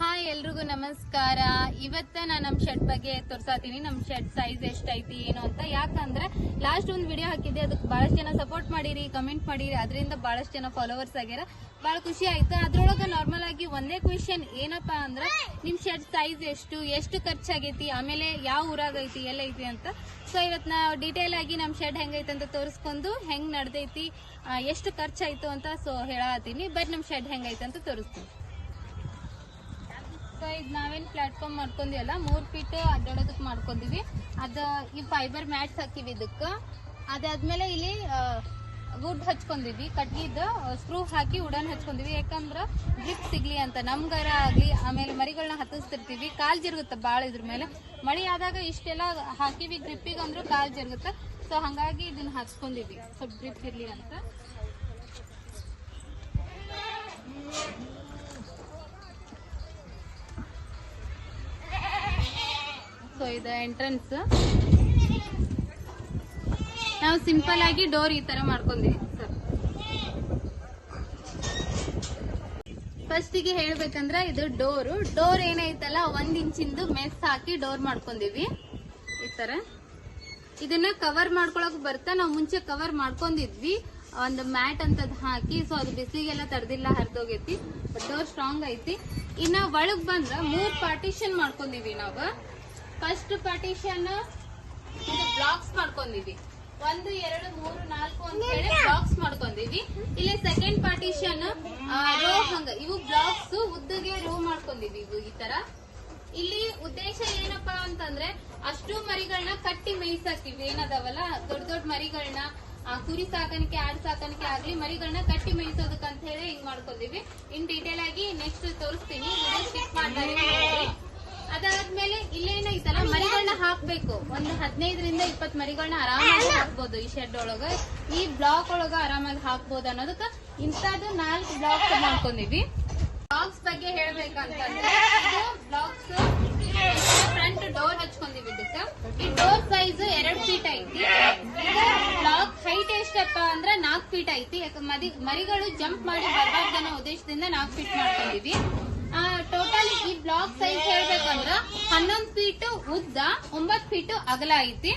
Hi ಎಲ್ರಿಗೂ ನಮಸ್ಕಾರ. ಇವತ್ತ ನಾನು ನಮ್ಮ ಶರ್ಟ್ ಬಗ್ಗೆ ತೋರ್ಸಾತೀನಿ ನಮ್ಮ ಶರ್ಟ್ ಸೈಜ್ ಎಷ್ಟೈತಿ, ಏನು ಅಂತ. ಯಾಕಂದ್ರೆ ಲಾಸ್ಟ್ ಒಂದು ವಿಡಿಯೋ ಹಾಕಿದ್ದೆ. ಅದಕ್ಕೆ ಬಹಳಷ್ಟು ಜನ ಸಪೋರ್ಟ್ ಮಾಡಿರಿ ಕಮೆಂಟ್ ಮಾಡಿರಿ. ಅದರಿಂದ ಬಹಳಷ್ಟು ಜನ ಫಾಲೋವರ್ಸ್ ಆಗ್ಯಾರ. ಬಹಳ ಖುಷಿ ಆಯ್ತು. ಅದ್ರೊಳಗೆ ನಾರ್ಮಲ್ ಆಗಿ ಒಂದೇ ಕ್ವೆಶನ್ ಏನಪ್ಪಾ ಅಂದ್ರೆ, ನಿಮ್ ಶರ್ಟ್ ಸೈಜ್ ಎಷ್ಟು ಎಷ್ಟು ಖರ್ಚಾಗೈತಿ, ಆಮೇಲೆ ಯಾವ ಊರಾಗ ಐತಿ, ಎಲ್ಲ ಐತಿ ಅಂತ. ಸೊ ಇವತ್ತು ನಾವು ಡೀಟೇಲ್ ಆಗಿ ನಮ್ಮ ಶರ್ಟ್ ಹೆಂಗೈತೆ ಅಂತ ತೋರಿಸ್ಕೊಂಡು ಹೆಂಗ್ ನಡ್ದೈತಿ ಎಷ್ಟು ಖರ್ಚಾಯ್ತು ಅಂತ ಸೊ ಹೇಳತ್ತೀನಿ ಬಟ್ ನಮ್ಮ ಶರ್ಟ್ ಹೆಂಗೈತೆ ಅಂತ ತೋರಿಸ್ತೀನಿ. ಸೊ ಇದು ನಾವೇನ್ ಪ್ಲಾಟ್ಫಾರ್ಮ್ ಮಾಡ್ಕೊಂಡಿವಲ್ಲ, ಮೂರ್ ಫೀಟ್ ಅಡ್ಡಾಡೋದಕ್ಕೆ ಮಾಡ್ಕೊಂಡಿವಿ. ಅದ ಈ ಫೈಬರ್ ಮ್ಯಾಟ್ಸ್ ಹಾಕಿವಿ ಇದಕ್ಕ. ಅದಾದ್ಮೇಲೆ ಇಲ್ಲಿ ವುಡ್ ಹಚ್ಕೊಂಡಿವಿ ಕಟ್ಟಿದ ಸ್ಕ್ರೂ ಹಾಕಿ ಉಡನ್ ಹಚ್ಕೊಂಡಿವಿ. ಯಾಕಂದ್ರ ಗ್ರಿಪ್ ಸಿಗ್ಲಿ ಅಂತ ನಮ್ಗಾರ ಆಗ್ಲಿ, ಆಮೇಲೆ ಮರಿಗಳನ್ನ ಹತ್ತಿಸ್ತಿರ್ತೀವಿ. ಕಾಲ್ ಜರುಗುತ್ತ ಬಾಳ ಇದ್ರ ಮೇಲೆ. ಮಳಿ ಆದಾಗ ಇಷ್ಟೆಲ್ಲ ಹಾಕಿವಿ ಗ್ರಿಪ್ಪಿಗೆ ಅಂದ್ರೆ ಕಾಲ್ ಜರುಗುತ್ತ. ಸೊ ಹಂಗಾಗಿ ಇದನ್ನ ಹಚ್ಕೊಂಡಿವಿ. ಸ್ವಲ್ಪ ಗ್ರಿಪ್ ಇರ್ಲಿ ಅಂತ. ಇದು ಎಂಟ್ರೆನ್ಸ್ ನಾವು ಸಿಂಪಲ್ ಆಗಿ ಡೋರ್ ಈ ತರ ಮಾಡ್ಕೊಂಡಿವಿ ಸರ್ ಫಸ್ಟಿಗೆ ಹೇಳ್ಬೇಕಂದ್ರ ಇದು ಡೋರು ಡೋರ್ ಏನೈತಲ್ಲ, ಒಂದ್ ಇಂಚಿಂದು ಮೆಸ್ ಹಾಕಿ ಡೋರ್ ಮಾಡ್ಕೊಂಡಿವಿ. ಈ ತರ. ಇದನ್ನ ಕವರ್ ಮಾಡ್ಕೊಳಕ್ ಬರ್ತಾ ನಾವು ಮುಂಚೆ ಕವರ್ ಮಾಡ್ಕೊಂಡಿದ್ವಿ. ಒಂದು ಮ್ಯಾಟ್ ಅಂತದ್ ಹಾಕಿ ಸೊ ಅದು ಬಿಸಿಗೆಲ್ಲ ತಡೆದಿಲ್ಲ, ಹರಿದೋಗೈತಿ. ಡೋರ್ ಸ್ಟ್ರಾಂಗ್ ಐತಿ. ಇನ್ನ ಒಳಗ್ ಬಂದ್ರ ಮೂರ್ ಪಾರ್ಟಿಷನ್ ಮಾಡ್ಕೊಂಡಿವಿ ನಾವು. ಫಸ್ಟ್ ಪಾರ್ಟಿಷನ್ ಇದು ಬ್ಲಾಕ್ಸ್ ಮಾಡ್ಕೊಂಡಿವಿ ಒಂದು ಎರಡು ಮೂರು ನಾಲ್ಕು ಅಂತ ಹೇಳಿ ಬ್ಲಾಕ್ಸ್ ಮಾಡ್ಕೊಂಡಿವಿ ಇಲ್ಲಿ ಸೆಕೆಂಡ್ ಪಾರ್ಟಿಷನ್ ರೋ ಹಂಗ. ಇವು ಬ್ಲಾಕ್ಸ್ ಉದ್ದಗೆ ರೋ ಮಾಡ್ಕೊಂಡಿವಿ ಇವು ಈ ತರ. ಇಲ್ಲಿ ಉದ್ದೇಶ ಏನಪ್ಪಾ ಅಂತಂದ್ರೆ ಅಷ್ಟು ಮರಿಗಳನ್ನ ಕಟ್ಟಿ ಮೇಯ್ಸಾಕಿವಿ ಏನದಾವಲ್ಲ? ದೊಡ್ಡ ದೊಡ್ಡ ಮರಿಗಳನ್ನ ಕುರಿ ಸಾಕಾಣಿಕೆ ಆಡ್ ಸಾಕಾಣಿಕೆ ಆಗ್ಲಿ ಮರಿಗಳನ್ನ ಕಟ್ಟಿ ಮೇಯಿಸೋದಕ್ಕಂತ ಹೇಳಿ ಹಿಂಗ್ ಮಾಡ್ಕೊಂಡಿವಿ ಇನ್ ಡೀಟೇಲ್ ಆಗಿ ನೆಕ್ಸ್ಟ್ ತೋರಿಸ್ತೀನಿ. ಸ್ಕಿಪ್ ಮಾಡ್ತಾರೆ ಅದಾದ್ಮೇಲೆ ಇಲ್ಲೇನೈತಲ್ಲ ಮರಿಗಳನ್ನ ಹಾಕ್ಬೇಕು. ಒಂದು ಹದಿನೈದರಿಂದ ಇಪ್ಪತ್ ಮರಿಗಳನ್ನ ಆರಾಮಾಗಿ ಹಾಕ್ಬೋದು ಈ ಶೆಡ್ ಒಳಗ. ಈ ಬ್ಲಾಕ್ ಒಳಗ ಆರಾಮಾಗಿ ಹಾಕ್ಬೋದು ಅನ್ನೋದಕ್ಕ ಇಂಥದ್ದು ನಾಲ್ಕು ಬ್ಲಾಕ್ ಮಾಡ್ಕೊಂಡಿವಿ ಬ್ಲಾಕ್ಸ್ ಬಗ್ಗೆ ಹೇಳ್ಬೇಕಂತಂದ್ರೆ ಬ್ಲಾಕ್ಸ್ ಫ್ರಂಟ್ ಡೋರ್ ಹಚ್ಕೊಂಡಿವಿ ಇದಕ್ಕ. ಈ ಡೋರ್ ಸೈಜ್ ಎರಡ್ ಫೀಟ್ ಐತಿ ಬ್ಲಾಕ್ ಹೈಟ್ ಎಷ್ಟಪ್ಪ ಅಂದ್ರ ನಾಲ್ಕ್ ಫೀಟ್ ಐತಿ. ಮರಿಗಳು ಜಂಪ್ ಮಾಡಿ ಬರಬಾರ್ದು ಅನ್ನೋ ಉದ್ದೇಶದಿಂದ ನಾವು ಫೀಟ್ ಮಾಡ್ಕೊಂಡಿದ್ವಿ. ಟೋಟಲ್ ಈ ಬ್ಲಾಕ್ ಸೈಜ್ ಹೇಳ್ಬೇಕಂದ್ರ ಹನ್ನೊಂದ್ ಫೀಟ್ ಉದ್ದ ಒಂಬತ್ ಫೀಟ್ ಅಗಲ ಐತಿ.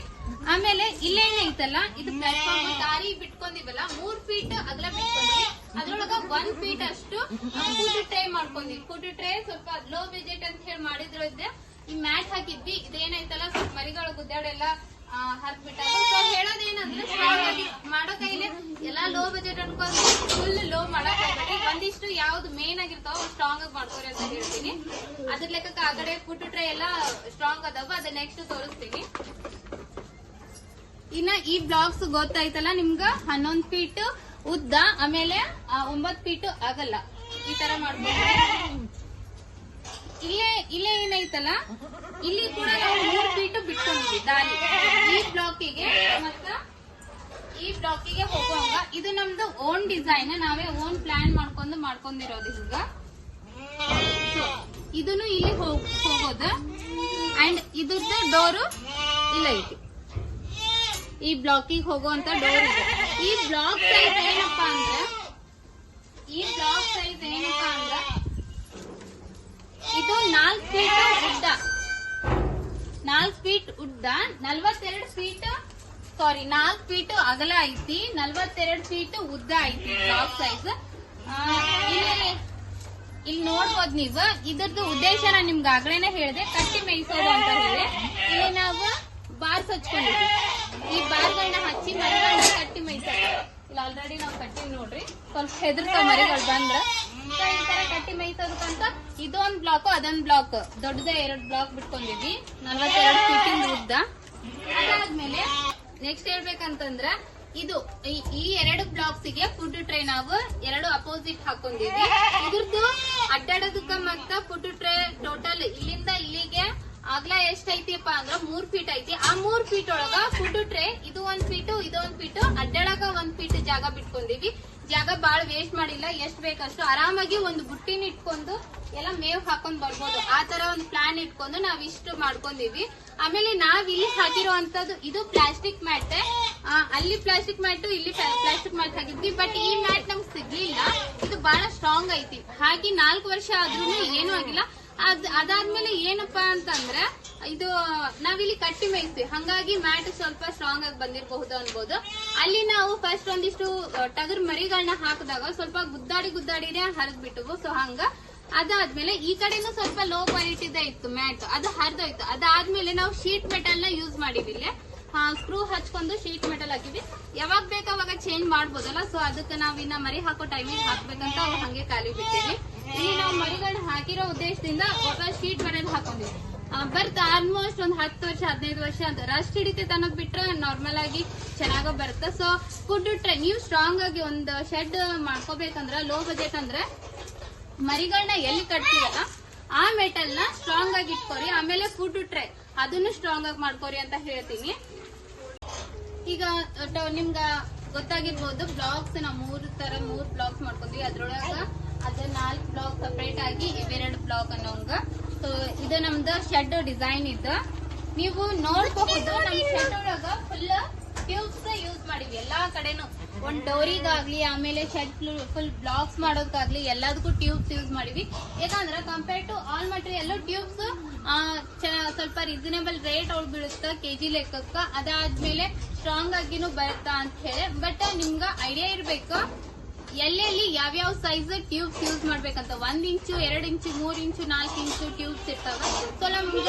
ಆಮೇಲೆ ಇಲ್ಲೇನೈತಲ್ಲ ಇದು ಪ್ಲಾಟ್ಫಾರ್ಮ್ ದಾರಿ ಬಿಟ್ಕೊಂಡಿವಲ್ಲ ಮೂರ್ ಫೀಟ್ ಅಗಲ ಬಿಟ್ಕೊಂಡಿವಿ. ಅದ್ರೊಳಗ ಒಂದ್ ಫೀಟ್ ಅಷ್ಟು ಫುಡ್ ಟ್ರೈ ಮಾಡ್ಕೊಂಡಿವಿ. ಫುಡ್ ಟ್ರೈ ಸ್ವಲ್ಪ ಲೋ ಬಜೆಟ್ ಅಂತ ಹೇಳಿ ಮಾಡಿದ್ರಿಂದ ಈ ಮ್ಯಾಟ್ ಹಾಕಿದ್ವಿ. ಇದೇನೈತಲ್ಲ ಸ್ವಲ್ಪ ಮರಿಗಳ ಗುದ್ದಾಡೆಲ್ಲ ಹರ್ಬಿಟ್ಟಾಗ ಸೊ ಹೇಳೋದೇನಂದ್ರೆ ಸ್ಟ್ರಾಂಗ್ ಆಗಿ ಮಾಡೋ ಎಲ್ಲಾ ಲೋ ಬಜೆಟ್ ಅನ್ಕೊಂಡು ಫುಲ್ ಲೋ ಮಾಡಕ್ ಒಂದಿಷ್ಟು ಯಾವ್ದು ಮೇನ್ ಆಗಿರ್ತಾವ ಸ್ಟ್ರಾಂಗ್ ಆಗಿ ಮಾಡ್ಕೋರಿ ಅಂತ ಹೇಳ್ತೀನಿ. ಅದ್ರ ಲೆಕ್ಕಕ್ಕೆ ಆ ಕಡೆ ಫುಡ್ ಟ್ರೇ ಎಲ್ಲ ಸ್ಟ್ರಾಂಗ್ ಅದಾವ ಅದ ನೆಕ್ಸ್ಟ್ ತೋರಿಸ್ತೀನಿ. ಇನ್ನ ಈ ಬ್ಲಾಗ್ಸ್ ಗೊತ್ತಾಯ್ತಲ್ಲ ನಿಮ್ಗ? ಹನ್ನೊಂದ್ ಫೀಟ್ ಉದ್ದ ಆಮೇಲೆ ಆ, ಒಂಬತ್ ಫೀಟ್ ಆಗಲ್ಲ. ಈ ತರ ಮಾಡ್ಬೋದು. ಇಲ್ಲೇ ಇಲ್ಲೇ ಏನೈತಲ್ಲ ಇಲ್ಲಿ ಕೂಡ ನಾವು ಮೂರು ಫೀಟ್ ಬಿಟ್ಕೊಂಡಿದ್ವಿ ದಾರಿ. ಈ ಬ್ಲಾಕಿಗೆ ಮತ್ತ ಈ ಬ್ಲಾಕಿಗೆ ಹೋಗುವಂಗ ಇದು ನಮ್ದು ಓನ್ ಡಿಸೈನ್ ನಾವೇ ಓನ್ ಪ್ಲಾನ್ ಮಾಡ್ಕೊಂಡು ಮಾಡ್ಕೊಂಡಿರೋದು ಈಗ ಇದನ್ನು ಇಲ್ಲಿ ಹೋಗ್- ಹೋಗೋದು. ಅಂಡ್ ಇದ್ರದ್ದು ಡೋರು ಇಲ್ಲ ಐತಿ ಈ ಬ್ಲಾಕಿಗೆ ಹೋಗುವಂತ ಡೋರ್ ಇದೆ. ಈ ಬ್ಲಾಕ್ ಸೈಜ್ ಏನಪ್ಪಾ ಅಂದ್ರೆ, ಈ ಬ್ಲಾಕ್ ಸೈಜ್ ಏನಪ್ಪಾ ಅಂದ್ರೆ, ಇದು ನಾಲ್ಕು ಫೀಟ್ ನಾಲ್ಕು ಫೀಟ್ ಉದ್ದ ನಲ್ವತ್ತೆರಡು ಫೀಟ್ ಸಾರಿ ನಾಲ್ಕು ಫೀಟ್ ಅಗಲ ಐತಿ, ನಲ್ವತ್ತೆರಡು ಫೀಟ್ ಉದ್ದ ಐತಿ ಬ್ಲಾಕ್ ಸೈಜ್ ಇಲ್ಲಿ ನೋಡ್ಬೋದು ನೀವು. ಇದ್ರದ್ದು ಉದ್ದೇಶ ನಾನು ನಿಮ್ಗೆ ಆಗ್ಲೇನೆ ಹೇಳಿದೆ. ಕಟ್ಟಿ ಮೇಯಿಸೋದು ಅಂತ ಹೇಳಿ. ಇಲ್ಲಿ ನಾವು ಬಾರ್ಸ್ ಹಚ್ಕೊಂಡಿದ್ವಿ ಈ ಬಾರ್ಗಳನ್ನ ಹಚ್ಚಿ ಮರಿಗಳನ್ನ ಕಟ್ಟಿ ಮೇಯಿಸೋದು. ಇಲ್ಲಿ ಆಲ್ರೆಡಿ ನಾವು ಕಟ್ಟಿ ನೋಡ್ರಿ. ಸ್ವಲ್ಪ ಹೆದರ್ತಾವ ಮರಿಗಳು ಬಂದ್ರ. ಈ ತರ ಕಟ್ಟಿ ಮೇಯಿಸೋದಕ್ಕಂತ ಇದೊಂದ್ ಬ್ಲಾಕ್ ಅದೊಂದ್ ಬ್ಲಾಕ್ ದೊಡ್ಡದ ಎರಡ್ ಬ್ಲಾಕ್ ಬಿಟ್ಕೊಂಡಿದ್ವಿ. ನಲ್ವತ್ತೆರಡು ಫೀಟಿಂದ ಉದ್ದ. ಅದಾದ್ಮೇಲೆ ನೆಕ್ಸ್ಟ್ ಹೇಳ್ಬೇಕಂತಂದ್ರ ಇದು ಈ- ಎರಡು ಬ್ಲಾಕ್ಸ್ಗೆ ಫುಡ್ ಟ್ರೇ ನಾವು ಎರಡು ಅಪೋಸಿಟ್ ಹಾಕೊಂಡಿದ್ವಿ. ಇದ್ರದ್ದು ಅಡ್ಡಾಡೋದಕ್ಕ ಮತ್ತ ಫುಡ್ ಟ್ರೇ ಟೋಟಲ್ ಇಲ್ಲಿಂದ ಇಲ್ಲಿಗೆ ಆಗ್ಲಾ ಎಷ್ಟ್ ಐತಿಪ್ಪ ಅಂದ್ರ ಮೂರ್ ಫೀಟ್ ಐತಿ. ಆ ಮೂರ್ ಫೀಟ್ ಒಳಗ ಫುಡ್ ಟ್ರೇ ಇದು ಒಂದ್ ಫೀಟ್ ಇದು ಒಂದ್ ಫೀಟ್ ಅಡ್ಡಾಡಕ ಒಂದ್ ಫೀಟ್ ಜಾಗ ಬಿಟ್ಕೊಂಡಿವಿ ಜಾಗ ಬಾಳ್ ವೇಸ್ಟ್ ಮಾಡಿಲ್ಲ. ಎಷ್ಟ್ ಬೇಕಷ್ಟು ಆರಾಮಾಗಿ ಒಂದು ಬುಟ್ಟಿನ ಇಟ್ಕೊಂಡು ಎಲ್ಲ ಮೇವ್ ಹಾಕೊಂಡ್ ಬರ್ಬೋದು. ಆ ತರ ಒಂದು ಪ್ಲಾನ್ ಇಟ್ಕೊಂಡು ನಾವ್ ಇಷ್ಟು ಮಾಡ್ಕೊಂಡಿವಿ ಆಮೇಲೆ ನಾವ್ ಇಲ್ಲಿ ಹಾಕಿರುವಂತದ್ದು ಇದು ಪ್ಲಾಸ್ಟಿಕ್ ಮ್ಯಾಟ್ ಅಲ್ಲಿ ಪ್ಲಾಸ್ಟಿಕ್ ಮ್ಯಾಟ್ ಇಲ್ಲಿ ಪ್ಲಾಸ್ಟಿಕ್ ಮ್ಯಾಟ್ ಹಾಕಿದ್ವಿ. ಬಟ್ ಈ ಮ್ಯಾಟ್ ನಮ್ಗೆ ಸಿಗ್ಲಿಲ್ಲ. ಇದು ಬಹಳ ಸ್ಟ್ರಾಂಗ್ ಐತಿ. ಹಾಕಿ ನಾಲ್ಕು ವರ್ಷ ಆದ್ರೂ ಏನೂ ಆಗಿಲ್ಲ. ಅದ್ ಅದಾದ್ಮೇಲೆ ಏನಪ್ಪಾ ಅಂತಂದ್ರೆ, ಇದು ನಾವಿಲ್ಲಿ ಕಟ್ಟಿ ಮೇಯ್ತೀವಿ ಹಂಗಾಗಿ ಮ್ಯಾಟ್ ಸ್ವಲ್ಪ ಸ್ಟ್ರಾಂಗ್ ಆಗಿ ಬಂದಿರಬಹುದು ಅನ್ಬೋದು. ಅಲ್ಲಿ ನಾವು ಫಸ್ಟ್ ಒಂದಿಷ್ಟು ಟಗರ್ ಮರಿಗಳನ್ನ ಹಾಕಿದಾಗ ಸ್ವಲ್ಪ ಗುದ್ದಾಡಿ ಗುದ್ದಾಡಿನೇ ಹರಿದ್ ಬಿಟ್ಟವು ಸೊ ಹಂಗ ಅದಾದ್ಮೇಲೆ ಈ ಕಡೆನೂ ಸ್ವಲ್ಪ ಲೋ ಕ್ವಾಲಿಟಿದೇ ಇತ್ತು ಮ್ಯಾಟ್. ಅದು ಹರಿದೋಯ್ತು. ಅದಾದ್ಮೇಲೆ ನಾವು ಶೀಟ್ ಮೆಟಲ್ನ ಯೂಸ್ ಮಾಡಿದ್ವಿ ಇಲ್ಲಿ. ಸ್ಕ್ರೂ ಹಚ್ಕೊಂಡು ಶೀಟ್ ಮೆಟಲ್ ಹಾಕಿದ್ವಿ. ಯಾವಾಗ ಬೇಕಾವಾಗ ಚೇಂಜ್ ಮಾಡ್ಬೋದಲ್ಲ. ಸೊ ಅದಕ್ಕೆ ನಾವಿನ್ನ ಮರಿ ಹಾಕೋ ಟೈಮಿಗೆ ಹಾಕ್ಬೇಕಂತ ಹಂಗೆ ಖಾಲಿ ಬಿಟ್ಟಿವಿ ಇಲ್ಲಿ ನಾವು ಮರಿಗಳನ್ನ ಹಾಕಿರೋ ಉದ್ದೇಶದಿಂದ ಒಬ್ಬ ಶೀಟ್ ಮನೇಲಿ ಹಾಕೊಂಡಿದ್ವಿ. ಬರ್ತ್ ಆಲ್ಮೋಸ್ಟ್ ಒಂದ್ ಹತ್ತು ವರ್ಷ, ಹದಿನೈದು ವರ್ಷ ಅಂತ. ರಸ್ಟ್ ಹಿಡಿತೆ ತನಕ ಬಿಟ್ರೆ ನಾರ್ಮಲ್ ಆಗಿ ಚೆನ್ನಾಗ ಬರುತ್ತೆ. ಸೊ ಫುಡ್ ಟ್ರೈ ನೀವು ಸ್ಟ್ರಾಂಗ್ ಆಗಿ ಒಂದು ಶೆಡ್ ಮಾಡ್ಕೋಬೇಕಂದ್ರ ಲೋ ಬಜೆಟ್ ಅಂದ್ರೆ ಮರಿಗಳನ್ನ ಎಲ್ಲಿ ಕಟ್ತೀವಲ್ಲ ಆ ಮೆಟಲ್ನ ಸ್ಟ್ರಾಂಗ್ ಆಗಿ ಇಟ್ಕೋರಿ. ಆಮೇಲೆ ಫುಡ್ ಟ್ರೈ ಅದನ್ನು ಸ್ಟ್ರಾಂಗ್ ಆಗಿ ಮಾಡ್ಕೋರಿ ಅಂತ ಹೇಳ್ತೀನಿ. ಈಗ ನಿಮ್ಗ ಗೊತ್ತಾಗಿರ್ಬೋದು ಬ್ಲಾಗ್ಸ್ ನಾವು ಮೂರ್ ತರ, ಮೂರ್ ಬ್ಲಾಗ್ಸ್ ಮಾಡ್ಕೊಂಡ್ವಿ. ಅದ್ರೊಳಗ ಅದ ನಾಲ್ಕು ಬ್ಲಾಕ್ ಸಪ್ರೇಟ್ ಆಗಿ ಇವೆರಡು ಬ್ಲಾಕ್ ಅನ್ನೋಂಗ ಸೊ ಇದು ನಮ್ದು ಶೆಡ್ ಡಿಸೈನ್ ಇದ್ದು ನೀವು ನೋಡ್ಬಹುದು ನಮ್ ಶೆಡ್ ಒಳಗ ಫುಲ್ ಟ್ಯೂಬ್ಸ್ ಯೂಸ್ ಮಾಡಿವಿ ಎಲ್ಲಾ ಕಡೆನು. ಒಂದ್ ಡೋರಿಗಾಗ್ಲಿ, ಆಮೇಲೆ ಶೆಡ್ ಫುಲ್ ಬ್ಲಾಕ್ಸ್ ಮಾಡೋದಕ್ಕಾಗ್ಲಿ ಎಲ್ಲದಕ್ಕೂ ಟ್ಯೂಬ್ಸ್ ಯೂಸ್ ಮಾಡಿವಿ ಯಾಕಂದ್ರೆ compare to all material tubes ಸ್ವಲ್ಪ ರೀಸನೇಬಲ್ ರೇಟ್ ಒಳಗ್ ಬೀಳುತ್ತ, ಕೆಜಿ ಲೆಕ್ಕಕ್ಕ. ಅದಾದ್ಮೇಲೆ ಸ್ಟ್ರಾಂಗ್ ಆಗಿನೂ ಬರುತ್ತಾ ಅಂತ ಹೇಳಿ. ಬಟ್ ನಿಮ್ಗ ಐಡಿಯಾ ಇರ್ಬೇಕು. ಎಲ್ಲೆಲ್ಲಿ ಯಾವ್ಯಾವ ಸೈಜ್ ಟ್ಯೂಬ್ಸ್ ಯೂಸ್ ಮಾಡ್ಬೇಕಂತ ಒಂದ್ ಇಂಚು, ಎರಡ್ ಇಂಚು, ಮೂರ್ ಇಂಚು, ನಾಲ್ಕು ಇಂಚು ಟ್ಯೂಬ್ಸ್ ಇರ್ತಾವ. ಸೊ ನಮ್ಗ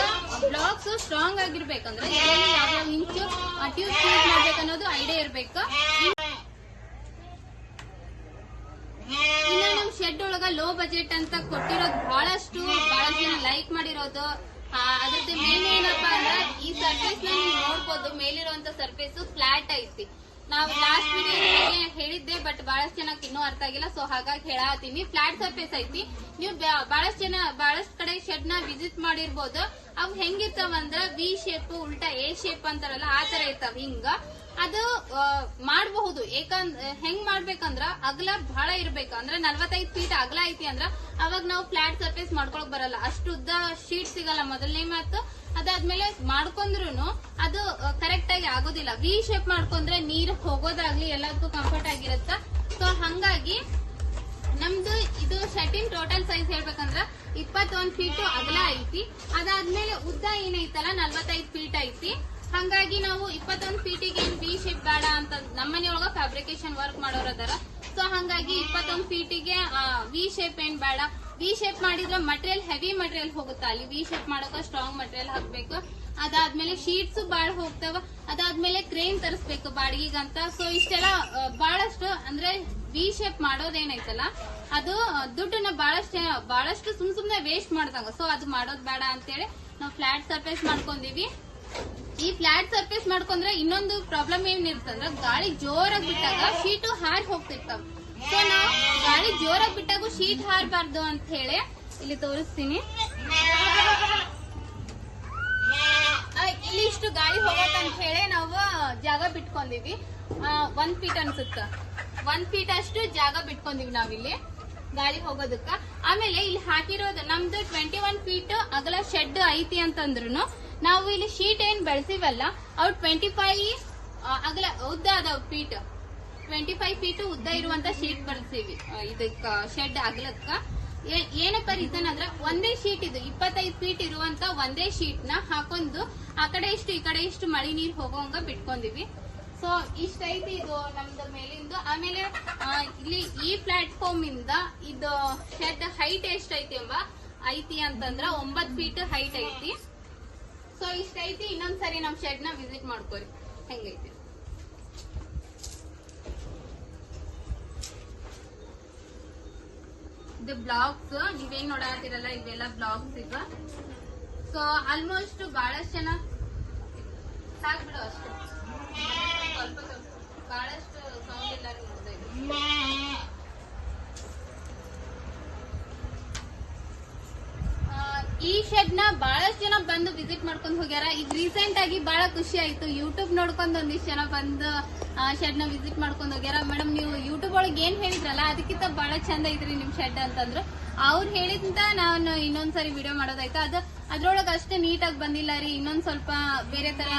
ಬ್ಲಾಕ್ಸ್ ಸ್ಟ್ರಾಂಗ್ ಆಗಿರ್ಬೇಕಂದ್ರೆ ಎಲ್ಲೆಲ್ಲಿ ಯಾವ್ಯಾವ ಇಂಚು ಟ್ಯೂಬ್ಸ್ ಯೂಸ್ ಮಾಡ್ಬೇಕನ್ನೋದು ಐಡಿಯಾ ಇರ್ಬೇಕು. ಇನ್ನ ನಮ್ ಶೆಡ್ ಒಳಗ ಲೋ ಬಜೆಟ್ ಅಂತ ಕೊಟ್ಟಿರೋದು ಬಹಳಷ್ಟು ಬಹಳ ಜನ ಲೈಕ್ ಮಾಡಿರೋದು ಅದ್ರದ್ದು ಮೇನ್ ಏನಪ್ಪಾ ಅಂದ್ರೆ ಈ ಸರ್ಫೇಸ್ ನೋಡ್ಬೋದು, ಮೇಲಿರುವಂತ ಸರ್ಫೇಸ್ ಫ್ಲಾಟ್ ಐತಿ. ನಾವು ಲಾಸ್ಟ್ ವಿಡಿಯೋ ಹೇಳಿದ್ದೆ ಬಟ್ ಬಹಳಷ್ಟು ಜನಕ್ಕೆ ಇನ್ನೂ ಅರ್ಥ ಆಗಿಲ್ಲ ಸೊ ಹಾಗಾಗಿ ಹೇಳತ್ತೀನಿ ಫ್ಲಾಟ್ ಸರ್ಫೇಸ್ ಐತಿ. ನೀವು ಬಹಳಷ್ಟು ಜನ, ಬಹಳಷ್ಟು ಕಡೆ ಶೆಡ್ನ ವಿಸಿಟ್ ಮಾಡಿರ್ಬೋದು. ಅವ್ ಹೆಂಗಿರ್ತಾವ ಅಂದ್ರ ವಿ ಶೇಪ್ ಉಲ್ಟಾ ಎ ಶೇಪ್ ಅಂತಾರಲ್ಲ, ಆ ತರ ಇರ್ತಾವ ಹಿಂಗ. ಅದು ಮಾಡಬಹುದು. ಏಕಂದ್ರ ಹೆಂಗ್ ಮಾಡ್ಬೇಕಂದ್ರ ಅಗಲ ಬಹಳ ಇರ್ಬೇಕು. ಅಂದ್ರೆ ನಲ್ವತ್ತೈದು ಫೀಟ್ ಅಗಲ ಐತಿ ಅಂದ್ರ ಅವಾಗ ನಾವು ಫ್ಲಾಟ್ ಸರ್ಫೇಸ್ ಮಾಡ್ಕೊಳಕ್ ಬರಲ್ಲ. ಅಷ್ಟು ಉದ್ದ ಶೀಟ್ ಸಿಗಲ್ಲ ಮೊದಲನೇ ಮಾತು. ಅದಾದ್ಮೇಲೆ ಮಾಡ್ಕೊಂಡ್ರು ಅದು ಕರೆಕ್ಟ್ ಆಗಿ ಆಗೋದಿಲ್ಲ. ವಿ ಶೇಪ್ ಮಾಡ್ಕೊಂಡ್ರೆ ನೀರ್ ಹೋಗೋದಾಗ್ಲಿ ಎಲ್ಲದಕ್ಕೂ ಕಂಫರ್ಟ್ ಆಗಿರತ್ತ? ಸೊ ಹಂಗಾಗಿ ನಮ್ದು ಇದು ಶರ್ಟಿನ್ ಟೋಟಲ್ ಸೈಜ್ ಹೇಳ್ಬೇಕಂದ್ರ ಇಪ್ಪತ್ತೊಂದ್ ಫೀಟ್ ಅಗಲ ಐತಿ. ಅದಾದ್ಮೇಲೆ ಉದ್ದ ಏನೈತಲ್ಲ, ನಲ್ವತ್ತೈದು ಫೀಟ್ ಐತಿ. ಹಂಗಾಗಿ ನಾವು ಇಪ್ಪತ್ತೊಂದ್ ಫೀಟಿಗೆ ಏನ್ ವಿ ಶೇಪ್ ಬೇಡ ಅಂತ ನಮ್ಮನೆಯೊಳಗ ಫ್ಯಾಬ್ರಿಕೇಶನ್ ವರ್ಕ್ ಮಾಡೋರ್ ಅದಾರ. ಸೊ ಹಂಗಾಗಿ ಇಪ್ಪತ್ತೊಂದು ಫೀಟಿಗೆ ವಿ ಶೇಪ್ ಏನ್ ಬೇಡ. ವಿ ಶೇಪ್ ಮಾಡಿದ್ರೆ ಮಟೀರಿಯಲ್ ಹೆವಿ ಮಟೀರಿಯಲ್ ಹೋಗುತ್ತಾ? ಅಲ್ಲಿ ವಿ ಶೇಪ್ ಮಾಡೋಕೆ ಸ್ಟ್ರಾಂಗ್ ಮಟೀರಿಯಲ್ ಹಾಕ್ಬೇಕು. ಅದಾದ್ಮೇಲೆ ಶೀಟ್ಸ್ ಬಾಳ ಹೋಗ್ತಾವ. ಅದಾದ್ಮೇಲೆ ಕ್ರೇನ್ ತರಿಸ್ಬೇಕು ಬಾಡಿಗೆಗಂತ. ಸೊ ಇಷ್ಟೆಲ್ಲ ಬಹಳಷ್ಟು ಅಂದ್ರೆ ವಿ ಶೇಪ್ ಮಾಡೋದೇನೈತಲ್ಲ, ಅದು ದುಡ್ಡನ್ನ ಬಹಳಷ್ಟು ಬಹಳಷ್ಟು ಸುಮ್ ಸುಮ್ನೆ ವೇಸ್ಟ್ ಮಾಡ್ದಂಗ. ಸೊ ಅದು ಮಾಡೋದ್ ಬೇಡ ಅಂತೇಳಿ ನಾವು ಫ್ಲಾಟ್ ಸರ್ಫೇಸ್ ಮಾಡ್ಕೊಂಡಿವಿ. ಈ ಫ್ಲಾಟ್ ಸರ್ಫೇಸ್ ಮಾಡ್ಕೊಂಡ್ರೆ ಇನ್ನೊಂದು ಪ್ರಾಬ್ಲಮ್ ಏನಿರ್ತಂದ್ರೆ ಗಾಳಿ ಜೋರಾಗಿ ಬಿಟ್ಟಾಗ ಶೀಟು ಹಾರಿ ಹೋಗ್ತಿರ್ತಾವ. ಸೊ ನಾವು ಗಾಳಿ ಜೋರಾಗಿ ಬಿಟ್ಟಾಗ ಶೀಟ್ ಹಾರಬಾರ್ದು ಅಂತ ಹೇಳಿ ಇಲ್ಲಿ ತೋರಿಸ್ತೀನಿ. ಇಲ್ಲಿ ಇಷ್ಟು ಗಾಳಿ ಹೋಗತ್ತಂತ ಹೇಳಿ ನಾವು ಜಾಗ ಬಿಟ್ಕೊಂಡಿವಿ ಒಂದ್ ಫೀಟ್ ಅನ್ಸುತ್ತ. ಒಂದ್ ಫೀಟ್ ಅಷ್ಟು ಜಾಗ ಬಿಟ್ಕೊಂಡಿವಿ ನಾವಿಲ್ಲಿ ಗಾಳಿ ಹೋಗೋದಕ್ಕ. ಆಮೇಲೆ ಇಲ್ಲಿ ಹಾಕಿರೋದು ನಮ್ದು ಟ್ವೆಂಟಿ ಒನ್ ಫೀಟ್ ಅಗಲ ಶೆಡ್ ಐತಿ ಅಂತಂದ್ರು ನಾವು ಇಲ್ಲಿ ಶೀಟ್ ಏನ್ ಬೆಳೆಸಿವಲ್ಲ ಅವು ಟ್ವೆಂಟಿ ಫೈವ್ ಅಗಲ ಉದ್ದ ಅದಾವ ಫೀಟ್ ಟ್ವೆಂಟಿ ಫೈವ್ ಫೀಟ್ ಉದ್ದ ಇರುವಂತ ಶೀಟ್ ಬಳಸಿವಿ ಇದಕ್ಕ ಶೆಡ್ ಅಗಲಕ್ಕ. ಏನಪ್ಪ ರೀಸನ್ ಅಂದ್ರೆ ಒಂದೇ ಶೀಟ್ ಇದು. ಇಪ್ಪತ್ತೈದು ಫೀಟ್ ಇರುವಂತ ಒಂದೇ ಶೀಟ್ನ ಹಾಕೊಂಡು ಆ ಕಡೆ ಇಷ್ಟು, ಈ ಕಡೆ ಇಷ್ಟು ಮಳಿ ನೀರ್ ಹೋಗೋಂಗ ಬಿಟ್ಕೊಂಡಿವಿ. ಸೊ ಇಷ್ಟೈತಿ ಇದು ನಮ್ದು ಮೇಲಿಂದು. ಆಮೇಲೆ ಇಲ್ಲಿ ಈ ಪ್ಲಾಟ್ಫಾರ್ಮ್ ಇಂದ ಇದು ಶೆಡ್ ಹೈಟ್ ಎಷ್ಟೈತಿ ಎಂಬ? ಐತಿ ಅಂತಂದ್ರ ಒಂಬತ್ ಫೀಟ್ ಹೈಟ್ ಐತಿ. ಸೊ ಇಷ್ಟ ಐತಿ ಇನ್ನೊಂದ್ಸರಿ ನಮ್ ಶೆಡ್ನ ವಿಸಿಟ್ ಮಾಡ್ಕೋರಿ. ಹೆಂಗೈತಿ? ಇದು ಬ್ಲಾಗ್ಸ್ ನೀವೇನ್ ನೋಡಾತಿರಲ್ಲ ಇವೆಲ್ಲ ಬ್ಲಾಗ್ಸ್ ಈಗ ಸೊ ಆಲ್ಮೋಸ್ಟ್ ಬಹಳಷ್ಟು ಜನ ಸಾಕ್ ಬಿಡು ಅಷ್ಟೇ. ಬಹಳಷ್ಟು ಸೌಂಡ್ ಇಲ್ಲ ನೋಡ್ತಾ ಇದ್ದೀನಿ. ಆ, ಈ ಶೆಡ್ನ ಬಹಳಷ್ಟು ಜನ ಬಂದು ವಿಸಿಟ್ ಮಾಡ್ಕೊಂಡು ಹೋಗ್ಯಾರ. ಈಗ ರೀಸೆಂಟ್ ಆಗಿ ಬಹಳ ಖುಷಿ ಆಯ್ತು. ಯೂಟ್ಯೂಬ್ ನೋಡ್ಕೊಂಡು ಒಂದಿಷ್ಟು ಜನ ಬಂದು ಶೆಡ್ನ ವಿಸಿಟ್ ಮಾಡ್ಕೊಂಡು ಹೋಗ್ಯಾರ. ಮೇಡಮ್ ನೀವು ಯೂಟ್ಯೂಬ್ ಒಳಗೆ ಏನ್ ಹೇಳಿದ್ರಲ್ಲ, ಅದಕ್ಕಿಂತ ಬಹಳ ಚಂದ ಐತ್ರಿ ನಿಮ್ ಶೆಡ್ ಅಂತಂದ್ರು. ಅವ್ರು ಹೇಳಿದಂತ ನಾನು ಇನ್ನೊಂದ್ಸರಿ ವಿಡಿಯೋ ಮಾಡೋದಾಯ್ತು. ಅದು ಅದ್ರೊಳಗ ಅಷ್ಟೇ ನೀಟಾಗಿ ಬಂದಿಲ್ಲ ರೀ. ಇನ್ನೊಂದ್ ಸ್ವಲ್ಪ ಬೇರೆ ತರ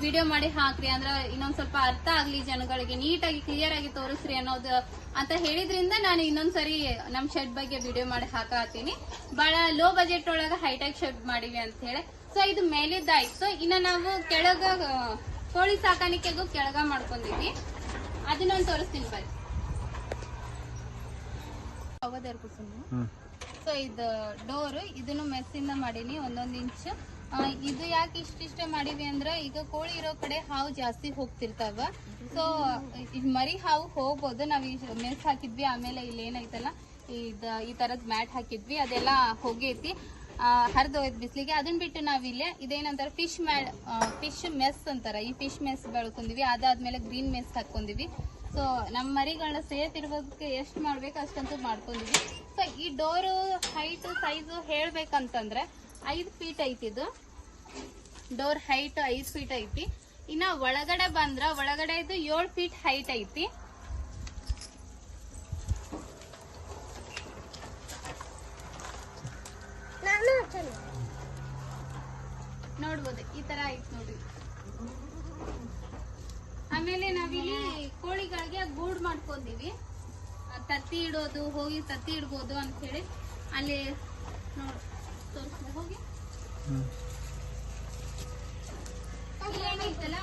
ವಿಡಿಯೋ ಮಾಡಿ ಹಾಕ್ರಿ. ಅಂದ್ರ ಇನ್ನೊಂದ್ ಸ್ವಲ್ಪ ಅರ್ಥ ಆಗ್ಲಿ ಜನಗಳಿಗೆ. ನೀಟಾಗಿ ಕ್ಲಿಯರ್ ಆಗಿ ತೋರಿಸ್ರಿ ಅನ್ನೋದು ಅಂತ ಹೇಳಿದ್ರಿಂದ ನಾನು ಇನ್ನೊಂದ್ಸರಿ ನಮ್ ಶೆಡ್ ಬಗ್ಗೆ ವಿಡಿಯೋ ಮಾಡಿ ಹಾಕತ್ತೀನಿ. ಬಹಳ ಲೋ ಬಜೆಟ್ ಒಳಗ ಹೈಟೆಕ್ ಶೆಡ್ ಮಾಡಿವಿ ಅಂತ ಹೇಳಿ. ಸೊ ಇದು ಮೇಲಿದ್ದಾಯ್ತು. ಇನ್ನ ನಾವು ಕೆಳಗ ಕೋಳಿ ಸಾಕಾಣಿಕೆಗೂ ಕೆಳಗ ಮಾಡ್ಕೊಂಡಿದ್ವಿ. ಅದನ್ನೊಂದು ತೋರಿಸ್ತೀನಿ ಹ್ಮ್. ಸೊ ಇದು ಡೋರ್ ಇದನ್ನು ಮೆಸ್ಸಿಂದ ಮಾಡೀನಿ, ಒಂದೊಂದು ಇಂಚ್ ಇದು ಯಾಕೆ ಇಷ್ಟಿಷ್ಟೇ ಮಾಡಿವಿ ಅಂದ್ರೆ, ಈಗ ಕೋಳಿ ಇರೋ ಕಡೆ ಹಾವು ಜಾಸ್ತಿ ಹೋಗ್ತಿರ್ತಾವ. ಸೊ ಮರಿ ಹಾವು ಹೋಗ್ಬೋದು. ನಾವ್ ಈ ಮೆಸ್ ಹಾಕಿದ್ವಿ, ಆಮೇಲೆ ಇಲ್ಲಿ ಏನೈತಲ್ಲ ಇದ, ಈ ತರದ್ ಮ್ಯಾಟ್ ಹಾಕಿದ್ವಿ, ಅದೆಲ್ಲ ಹೋಗೈತಿ. ಹರಿದು ಹೋಯ್ತು ಬಿಸ್ಲಿಗೆ. ಅದನ್ನ ಬಿಟ್ಟು ನಾವಿಲ್ಲೇ ಇದೇನಂತಾರ ಫಿಶ್ ಮ್ಯಾಡ್ ಫಿಶ್ ಮೆಸ್ ಅಂತಾರ. ಈ ಫಿಶ್ ಮೆಸ್ ಬೆಳ್ಕೊಂಡಿವಿ. ಅದಾದ್ಮೇಲೆ ಗ್ರೀನ್ ಮೆಸ್ ಹಾಕೊಂಡಿವಿ ಸೊ ನಮ್ಮ ಮರಿಗಳನ್ನ ಸೇಫ್ ಇರೋದಕ್ಕೆ ಎಷ್ಟು ಮಾಡ್ಬೇಕು ಅಷ್ಟಂತೂ ಮಾಡ್ಕೊಂಡಿದ್ವಿ. ಸೊ ಈ ಡೋರ್ ಹೈಟ್ ಸೈಜು ಹೇಳ್ಬೇಕಂತಂದ್ರೆ ಐದು ಫೀಟ್ ಐತಿ ಇದು. ಡೋರ್ ಹೈಟ್ ಐದು ಫೀಟ್ ಐತಿ. ಇನ್ನ ಒಳಗಡೆ ಬಂದ್ರ ಒಳಗಡೆ ಇದು ಏಳು ಫೀಟ್ ಹೈಟ್ ಐತಿ ನೋಡ್ಬೋದು ಈ ತರ ಐತಿ ನೋಡಿ ಆಮೇಲೆ ನಾವಿಲ್ಲಿ ಕೋಳಿಗಳಿಗೆ ಗೂಡ್ ಮಾಡ್ಕೊಂಡಿವಿ ಆ, ತತ್ತಿ ಇಡೋದು ಹೋಗಿ ತತ್ತಿ ಇಡ್ಬೋದು ಅಂತ ಹೇಳಿ ಅಲ್ಲಿ ನೋಡಿ ಹೋಗಿ. ಏನೈತಲ್ಲ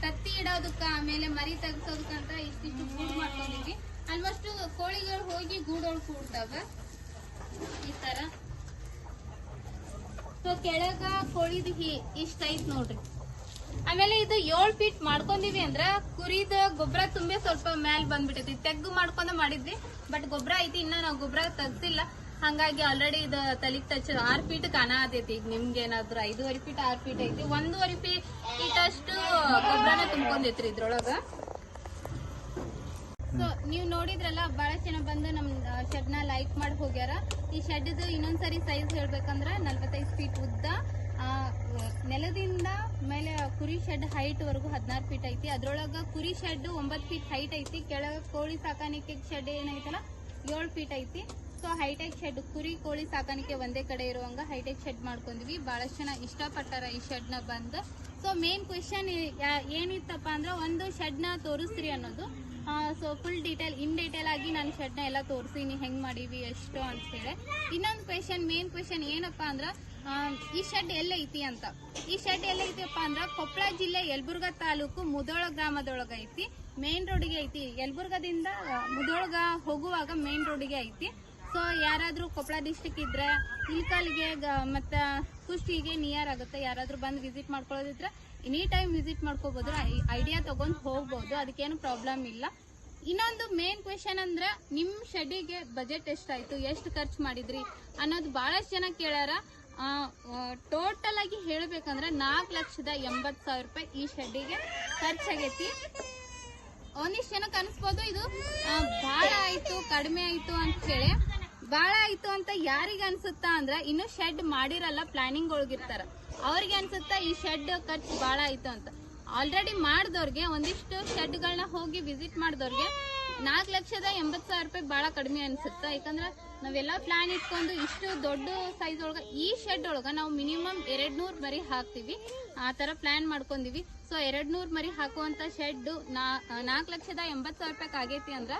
ತತ್ತಿ ಇಡೋದಕ್ಕ ಆಮೇಲೆ ಮರಿ ತೆಗ್ಸೋದಕ್ಕಂತ ಇಷ್ಟಿಷ್ಟು ಗೂಡ್ ಮಾಡ್ಕೊಂಡಿವಿ ಆಲ್ಮೋಸ್ಟ್ ಕೋಳಿಗಳು ಹೋಗಿ ಗೂಡೊಳಗ್ ಕೂಡ್ತಾವ ಈ ತರ. ಸೊ ಕೆಳಗ ಕೋಳಿದ್ ಹಿ- ಇಷ್ಟ ಐತ್ ನೋಡ್ರಿ. ಆಮೇಲೆ ಇದು ಏಳ್ ಫೀಟ್ ಮಾಡ್ಕೊಂಡಿವಿ ಅಂದ್ರ ಕುರಿದ ಗೊಬ್ಬರ ತುಂಬೆ ಸ್ವಲ್ಪ ಮ್ಯಾಲ್ ಬಂದ್ಬಿಟ್ಟೈತಿ ತೆಗ್ಗು ಮಾಡ್ಕೊಂಡ ಮಾಡಿದ್ವಿ ಬಟ್ ಗೊಬ್ಬರ ಐತಿ, ಇನ್ನ ನಾವು ಗೊಬ್ಬರ ತೆಗ್ದಿಲ್ಲ. ಹಂಗಾಗಿ ಆಲ್ರೆಡಿ ಇದು ತಲಿಗ್ ತಚ್ಚ ಆರ್ ಫೀಟ್ ಕಾಣತೈತಿ ಈಗ ನಿಮ್ಗೆ ಏನಾದ್ರು ಐದೂವರೆ ಫೀಟ್ ಆರ್ ಫೀಟ್ ಐತಿ. ಒಂದೂವರೆ ಫೀಟ್ ಅಷ್ಟು ಗೊಬ್ಬರನ ತುಂಬ್ಕೊಂಡೈತ್ರಿ ಇದ್ರೊಳಗ. ಸೊ ನೀವು ನೋಡಿದ್ರಲ್ಲ, ಬಹಳ ಜನ ಬಂದು ನಮ್ ಶೆಡ್ನ ಲೈಕ್ ಮಾಡಿ ಹೋಗ್ಯಾರ. ಈ ಶೆಡ್ ಇನ್ನೊಂದ್ಸರಿ ಸೈಜ್ ಹೇಳ್ಬೇಕಂದ್ರ ನಲ್ವತ್ತೈದು ಫೀಟ್ ಉದ್ದ. ನೆಲದಿಂದ ಮೇಲೆ ಕುರಿ ಶೆಡ್ ಹೈಟ್ ವರೆಗೂ ಹದಿನಾರು ಫೀಟ್ ಐತಿ. ಅದ್ರೊಳಗ ಕುರಿ ಶೆಡ್ ಒಂಬತ್ತು ಫೀಟ್ ಹೈಟ್ ಐತಿ. ಕೆಳಗ ಕೋಳಿ ಸಾಕಾಣಿಕೆ ಶೆಡ್ ಏನೈತಲ್ಲ, ಏಳು ಫೀಟ್ ಐತಿ. ಸೊ ಹೈಟೆಕ್ ಶೆಡ್ ಕುರಿ, ಕೋಳಿ ಸಾಕಾಣಿಕೆ ಒಂದೇ ಕಡೆ ಇರುವಂಗ ಹೈಟೆಕ್ ಶೆಡ್ ಮಾಡ್ಕೊಂಡ್ವಿ. ಬಹಳಷ್ಟು ಜನ ಇಷ್ಟಪಟ್ಟಾರ ಈ ಶೆಡ್ನ ಬಂದು. ಸೊ ಮೇನ್ ಕ್ವೆಶನ್ ಏನಿತ್ತಪ್ಪ ಅಂದ್ರೆ ಒಂದು ಶೆಡ್ನ ತೋರಿಸ್ರಿ ಅನ್ನೋದು. So full detail in detail ಆಗಿ ನಾನು ಶೆಡ್ನ ಎಲ್ಲ ತೋರಿಸಿನಿ. ಹೆಂಗ್ ಮಾಡೀವಿ, ಎಷ್ಟು ಅಂತ ಹೇಳಿ. ಇನ್ನೊಂದು ಕ್ವೆಶನ್ ಮೇನ್ ಕ್ವೆಶನ್ ಏನಪ್ಪ ಅಂದ್ರ ಈ ಶೆಡ್ ಎಲ್ಲೈತಿ ಅಂತ. ಈ ಶೆಡ್ ಎಲ್ಲೈತಿಪ್ಪ ಅಂದ್ರ ಕೊಪ್ಪಳ ಜಿಲ್ಲೆ ಯಲ್ಬುರ್ಗ ತಾಲೂಕು ಮುದೋಳ ಗ್ರಾಮದೊಳಗ ಐತಿ. ಮೇನ್ ರೋಡಿಗೆ ಐತಿ. ಯಲಬುರ್ಗದಿಂದ ಮುದೋಳಗ ಹೋಗುವಾಗ ಮೇನ್ ರೋಡಿಗೆ ಐತಿ. ಸೊ ಯಾರಾದ್ರೂ ಕೊಪ್ಪಳ ಡಿಸ್ಟಿಕ್ ಇದ್ರೆ, ಇಲ್ಕಲ್ಗೆ ಮತ್ತ ಕುಷ್ಟಿಗೆ ನಿಯರ್ ಆಗುತ್ತೆ. ಯಾರಾದ್ರೂ ಬಂದು ವಿಸಿಟ್ ಮಾಡ್ಕೊಳ್ಳೋದಿದ್ರೆ ಎನಿ ಟೈಮ್ ವಿಸಿಟ್ ಮಾಡ್ಕೋಬಹುದು ಐಡಿಯಾ ತಗೊಂಡ್ ಹೋಗ್ಬೋದು. ಅದಕ್ಕೇನು ಪ್ರಾಬ್ಲಮ್ ಇಲ್ಲ. ಇನ್ನೊಂದು ಮೇನ್ ಕ್ವೆಶನ್ ಅಂದ್ರೆ, ನಿಮ್ ಶೆಡ್ಡಿಗೆ ಬಜೆಟ್ ಎಷ್ಟಾಯ್ತು? ಎಷ್ಟು ಖರ್ಚು ಮಾಡಿದ್ರಿ? ಅನ್ನೋದು ಬಹಳಷ್ಟು ಜನ ಕೇಳ್ಯಾರ. ಟೋಟಲ್ ಆಗಿ ಹೇಳಬೇಕಂದ್ರೆ ನಾಲ್ಕು ಲಕ್ಷದ ಎಂಬತ್ ಸಾವಿರ ರೂಪಾಯಿ ಈ ಶೆಡ್ಡಿಗೆ ಖರ್ಚಾಗೈತಿ. ಒಂದಿಷ್ಟು ಜನಕ್ಕೆ ಅನ್ಸ್ಬೋದು ಇದು ಭಾಳ ಆಯ್ತು, ಕಡಿಮೆ ಆಯ್ತು ಅಂತ ಹೇಳಿ. ಬಾಳ ಆಯ್ತು ಅಂತ ಯಾರಿಗ ಅನ್ಸುತ್ತಾ ಅಂದ್ರ ಇನ್ನು ಶೆಡ್ ಮಾಡಿರಲ್ಲ ಪ್ಲಾನಿಂಗ್ ಒಳಗಿರ್ತಾರ. ಅವ್ರಿಗೆ ಅನ್ಸುತ್ತಾ ಈ ಶೆಡ್ ಖರ್ಚು ಬಾಳ ಆಯ್ತು ಅಂತ. ಆಲ್ರೆಡಿ ಮಾಡಿದವ್ರಿಗೆ ಒಂದಿಷ್ಟು ಶೆಡ್ಗಳನ್ನ ಹೋಗಿ ವಿಸಿಟ್ ಮಾಡಿದವ್ರಿಗೆ ನಾಲ್ಕು ಲಕ್ಷದ ಎಂಬತ್ ಸಾವಿರ ರೂಪಾಯಿ ಬಹಳ ಕಡಿಮೆ ಅನ್ಸುತ್ತೆ? ಯಾಕಂದ್ರೆ ನಾವೆಲ್ಲ ಪ್ಲಾನ್ ಇಟ್ಕೊಂಡು ಇಷ್ಟು ದೊಡ್ಡ ಸೈಜ್ ಒಳಗ, ಈ ಶೆಡ್ ಒಳಗ ನಾವು ಮಿನಿಮಮ್ ಎರಡ್ ನೂರ್ ಮರಿ ಹಾಕ್ತಿವಿ. ಆ ತರ ಪ್ಲಾನ್ ಮಾಡ್ಕೊಂಡಿವಿ. ಸೊ ಎರಡ್ ನೂರ್ ಮರಿ ಹಾಕುವಂತ ಶೆಡ್ ನಾಲ್ಕು ಲಕ್ಷದ ಎಂಬತ್ ಸಾವಿರ ರೂಪಾಯಿ ಆಗೈತಿ ಅಂದ್ರ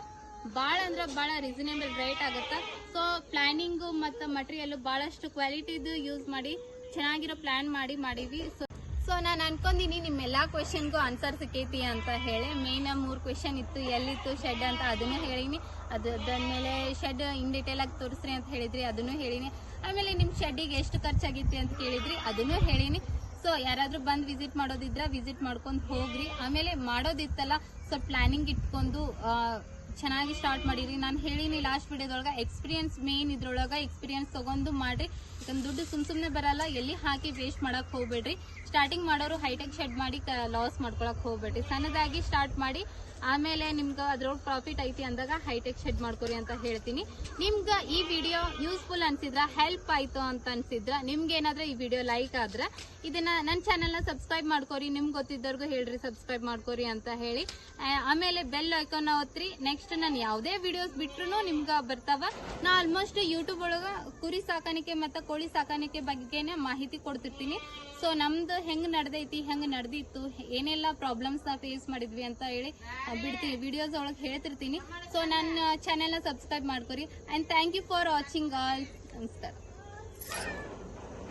ಬಾಳ ಅಂದ್ರ ಬಾಳ ರೀಸನೇಬಲ್ ರೇಟ್ ಆಗುತ್ತ. ಸೊ ಪ್ಲಾನಿಂಗ್ ಮತ್ತು ಮಟೀರಿಯಲ್ ಬಹಳಷ್ಟು ಕ್ವಾಲಿಟಿದು ಯೂಸ್ ಮಾಡಿ, ಚೆನ್ನಾಗಿರೋ ಪ್ಲಾನ್ ಮಾಡಿ ಮಾಡೀವಿ. ಸೊ ಸೊ ನಾನು ಅನ್ಕೊಂಡಿನಿ ನಿಮ್ಮೆಲ್ಲ ಕ್ವೆಶನ್ಗೂ ಆನ್ಸರ್ ಸಿಕ್ಕೈತಿ ಅಂತ ಹೇಳಿ. ಮೇನ್ ಮೂರು ಕ್ವೆಶನ್ ಇತ್ತು. ಎಲ್ಲಿತ್ತು ಶೆಡ್ ಅಂತ ಅದನ್ನು ಹೇಳಿನಿ. ಅದು ಅದಾದ್ಮೇಲೆ ಶೆಡ್ ಇನ್ ಡೀಟೇಲ್ ಆಗಿ ತೋರಿಸ್ರಿ ಅಂತ ಹೇಳಿದ್ರಿ, ಅದನ್ನು ಹೇಳಿನಿ. ಆಮೇಲೆ ನಿಮ್ಮ ಶೆಡ್ಡಿಗೆ ಎಷ್ಟು ಖರ್ಚಾಗಿತ್ತು ಅಂತ ಕೇಳಿದ್ರಿ, ಅದನ್ನು ಹೇಳಿನಿ. ಸೊ ಯಾರಾದರೂ ಬಂದು ವಿಸಿಟ್ ಮಾಡೋದಿದ್ರೆ ವಿಸಿಟ್ ಮಾಡ್ಕೊಂಡು ಹೋಗ್ರಿ. ಆಮೇಲೆ ಮಾಡೋದಿತ್ತಲ್ಲ ಸೊ ಪ್ಲಾನಿಂಗ್ ಇಟ್ಕೊಂಡು ಚೆನ್ನಾಗಿ ಸ್ಟಾರ್ಟ್ ಮಾಡಿರಿ. ನಾನು ಹೇಳಿನಿ ಲಾಸ್ಟ್ ವಿಡಿಯೋದೊಳಗೆ ಎಕ್ಸ್ಪೀರಿಯನ್ಸ್ ಮೇನ್ ಇದ್ರೊಳಗೆ ಎಕ್ಸ್ಪೀರಿಯನ್ಸ್ ತಗೊಂಡು ಮಾಡ್ರಿ. ಯಾಕಂದ್ರೆ ದುಡ್ಡು ಸುಮ್ ಸುಮ್ನೆ ಬರಲ್ಲ, ಎಲ್ಲಿ ಹಾಕಿ ವೇಸ್ಟ್ ಮಾಡಕ್ ಹೋಗ್ಬೇಡ್ರಿ. ಸ್ಟಾರ್ಟಿಂಗ್ ಮಾಡೋರು ಹೈಟೆಕ್ ಶೆಡ್ ಮಾಡಿ ಲಾಸ್ ಮಾಡ್ಕೊಳಕ್ ಹೋಗ್ಬೇಡ್ರಿ. ಸಣ್ಣದಾಗಿ ಸ್ಟಾರ್ಟ್ ಮಾಡಿ, ಆಮೇಲೆ ನಿಮ್ಗೆ ಅದ್ರೊಳಗೆ ಪ್ರಾಫಿಟ್ ಐತಿ ಅಂದಾಗ ಹೈಟೆಕ್ ಶೆಡ್ ಮಾಡ್ಕೊರಿ ಅಂತ ಹೇಳ್ತೀನಿ. ನಿಮ್ಗೆ ಈ ವಿಡಿಯೋ ಯೂಸ್ಫುಲ್ ಅನ್ಸಿದ್ರ ಹೆಲ್ಪ್ ಆಯ್ತು ಅಂತ ಅನ್ಸಿದ್ರ, ನಿಮ್ಗೆ ಏನಾದ್ರೆ ಈ ವಿಡಿಯೋ ಲೈಕ್ ಆದ್ರೆ, ಇದನ್ನ ನನ್ನ ಚಾನೆಲ್ನ ಸಬ್ಸ್ಕ್ರೈಬ್ ಮಾಡ್ಕೊರಿ. ನಿಮ್ಗೆ ಗೊತ್ತಿದ್ದವ್ರಿಗೂ ಹೇಳ್ರಿ ಸಬ್ಸ್ಕ್ರೈಬ್ ಮಾಡ್ಕೊರಿ ಅಂತ ಹೇಳಿ. ಆಮೇಲೆ ಬೆಲ್ ಐಕಾನ್ ಒತ್ರಿ ನೆಕ್ಸ್ಟ್ ನಾನು ಯಾವುದೇ ವಿಡಿಯೋಸ್ ಬಿಟ್ರು ನಿಮ್ಗೆ ಬರ್ತಾವ. ನಾ ಆಲ್ಮೋಸ್ಟ್ ಯೂಟ್ಯೂಬ್ ಒಳಗ ಕುರಿ ಸಾಕಾಣಿಕೆ ಮತ್ತು ಕೋಳಿ ಸಾಕಾಣಿಕೆ ಬಗ್ಗೆನೇ ಮಾಹಿತಿ ಕೊಡ್ತಿರ್ತೀನಿ. ಸೊ ನಮ್ದು ಹೆಂಗ್ ನಡೆದೈತಿ, ಹೆಂಗ್ ನಡೆದಿತ್ತು, ಏನೆಲ್ಲ ಪ್ರಾಬ್ಲಮ್ಸ್ನ ಫೇಸ್ ಮಾಡಿದ್ವಿ ಅಂತ ಹೇಳಿ ಬಿಡ್ತೀವಿ ವಿಡಿಯೋಸ್ ಒಳಗೆ ಹೇಳ್ತಿರ್ತೀನಿ. ಸೊ ನನ್ನ ಚಾನೆಲ್ನ ಸಬ್ಸ್ಕ್ರೈಬ್ ಮಾಡ್ಕೊರಿ. And thank you for watching all ನಮಸ್ಕಾರ.